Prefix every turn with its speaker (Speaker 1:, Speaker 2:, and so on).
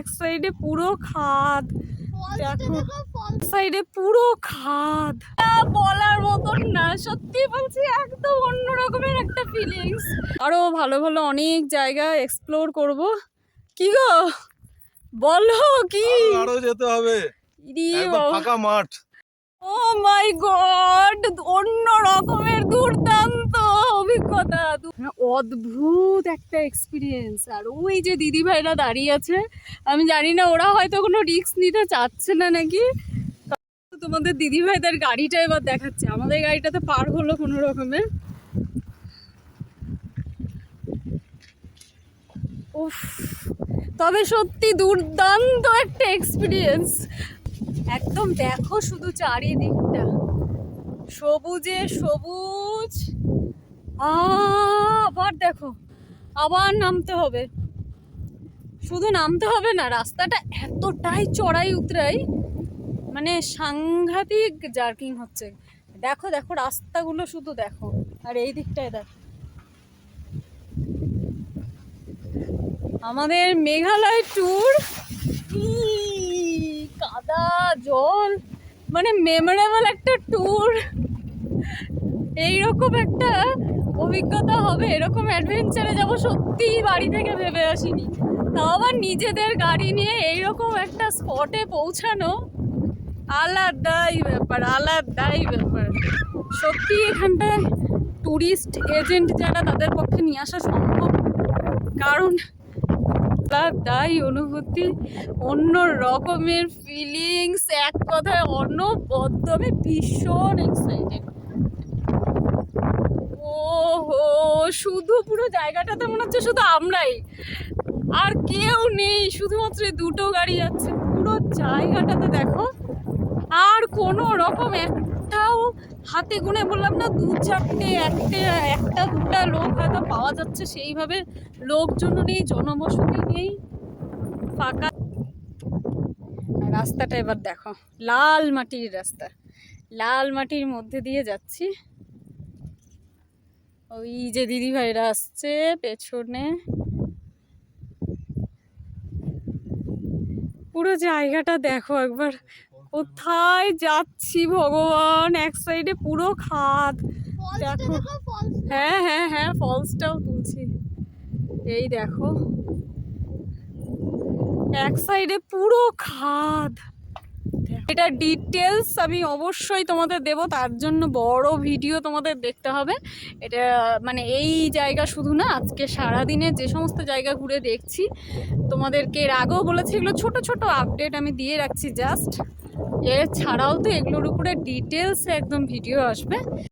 Speaker 1: এক সাইডে পুরো খাদ। দেখো। সাইডে পুরো খাদ। বলার মতন না সত্যি বলছি একদম অন্য রকমের একটা ফিলিংস আরও ভালো ভালো অনেক জায়গা এক্সপ্লোর করব। কি গো? বলো কি?
Speaker 2: আরও যেতে হবে।
Speaker 1: ইরি বাবা।
Speaker 2: ফাঁকা মাঠ।
Speaker 1: ও মাই গড অন্য রকমের মানে অদ্ভুত একটা এক্সপিরিয়েন্স আর ওই যে দিদি ভাইরা দাঁড়িয়ে আছে, আমি জানি না, ওরা হয়তো কোনো রিস্ক নিতে চাচ্ছে না নাকি? তো তোমাদের দিদি ভাইদের গাড়িটা এবার দেখাচ্ছে। আমাদের গাড়িটাতে পার হলো কোনো রকমে। উফ, তবে সত্যি দুর্দান্ত একটা এক্সপিরিয়েন্স একদম দেখো শুধু চারিদিকটা। সবুজে সবুজ। আবার দেখো, আবার নামতে হবে। শুধু নামতে হবে না, রাস্তাটা এতটাই চড়াই উতরাই মানে সাংঘাতিক জার্কিং হচ্ছে। দেখো দেখো, রাস্তাগুলো শুধু দেখো। আর এই দিকটায় দেখো। আমাদের মেঘালয় ট্যুর কাদা, জল মানে মেমোরেবল একটা ট্যুর এইরকম একটা অভিজ্ঞতা হবে, এরকম অ্যাডভেঞ্চারে যাব সত্যিই বাড়ি থেকে ভেবে আসিনি। তাও আবার নিজেদের গাড়ি নিয়ে এইরকম একটা স্পটে পৌঁছানো? আলাদাই ব্যাপার আলাদাই ব্যাপার। সত্যি এখানটায় ট্যুরিস্ট এজেন্ট যারা তাদের পক্ষে নিয়ে আসা সম্ভব। কারণ আলাদাই অনুভূতি অন্য রকমের ফিলিংস এক কথায় অনবদ্য। আমি ভীষণ এক্সাইটেড শুধু পুরো জায়গাটাতে মনে হচ্ছে শুধু আমরাই। আর কেউ নেই, শুধুমাত্র দুটো গাড়ি যাচ্ছে। পুরো জায়গাটাতে দেখো। আর কোনো রকম একটাও হাতে গুনে বললাম না, দু চারটে, একটা একটা, দুটা লোক হয়তো পাওয়া যাচ্ছে সেইভাবে। লোকজনও নেই, জনবসতি নেই। ফাঁকা। রাস্তাটা এবার দেখো। লাল মাটির রাস্তা। লাল মাটির মধ্যে দিয়ে যাচ্ছি। ওই যে দিদি ভাইরা আসছে পেছনে। পুরো জায়গাটা দেখো একবার। কোথায় যাচ্ছি ভগবান? এক সাইডে পুরো খাদ। দেখো। হ্যাঁ হ্যাঁ হ্যাঁ ফলসটাও তুলছি। এই দেখো। এক সাইডে পুরো খাদ। এটা ডিটেলস আমি অবশ্যই তোমাদের দেব, তার জন্য বড় ভিডিও তোমাদের দেখতে হবে। এটা মানে এই জায়গা শুধু না, আজকে সারাদিনে যে সমস্ত জায়গা ঘুরে দেখছি, তোমাদেরকে এর আগেও বলেছি, এগুলো ছোট ছোট আপডেট আমি দিয়ে রাখছি জাস্ট এছাড়াও তো এগুলোর উপরে ডিটেলস একদম ভিডিও আসবে।